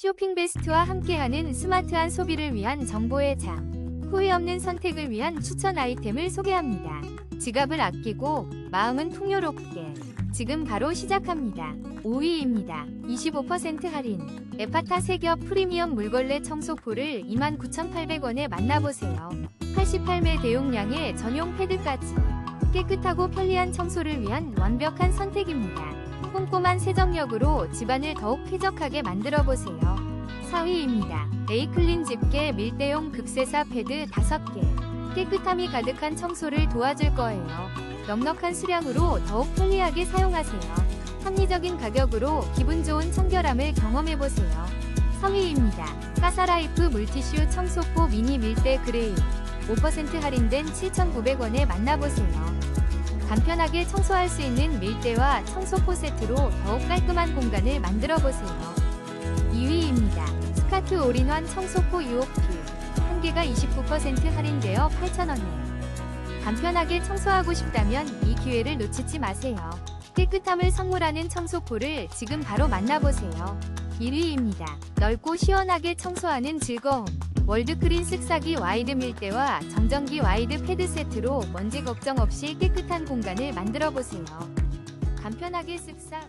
쇼핑 베스트와 함께하는 스마트한 소비를 위한 정보의 장. 후회 없는 선택을 위한 추천 아이템을 소개합니다. 지갑을 아끼고 마음은 풍요롭게. 지금 바로 시작합니다. 5위입니다. 25% 할인. 에파타 세겹 프리미엄 물걸레 청소포를 29,800원에 만나보세요. 88매 대용량의 전용 패드까지. 깨끗하고 편리한 청소를 위한 완벽한 선택입니다. 꼼꼼한 세정력으로 집안을 더욱 쾌적하게 만들어 보세요. 4위입니다. 에이클린 집게 밀대용 극세사 패드 5개. 깨끗함이 가득한 청소를 도와줄 거예요. 넉넉한 수량으로 더욱 편리하게 사용하세요. 합리적인 가격으로 기분 좋은 청결함을 경험해 보세요. 3위입니다. 까사라이프 물티슈 청소포 미니 밀대 그레이 5% 할인된 7,900원에 만나보세요. 간편하게 청소할 수 있는 밀대와 청소포 세트로 더욱 깔끔한 공간을 만들어 보세요. 2위입니다. 스카트 올인원 청소포 UOP 한 개가 29% 할인되어 8,000원에 간편하게 청소하고 싶다면 이 기회를 놓치지 마세요. 깨끗함을 선물하는 청소포를 지금 바로 만나보세요. 1위입니다. 넓고 시원하게 청소하는 즐거움. 월드크린 쓱싹이 와이드 밀대와 정전기 와이드 패드 세트로 먼지 걱정 없이 깨끗한 공간을 만들어 보세요. 간편하게 쓱싹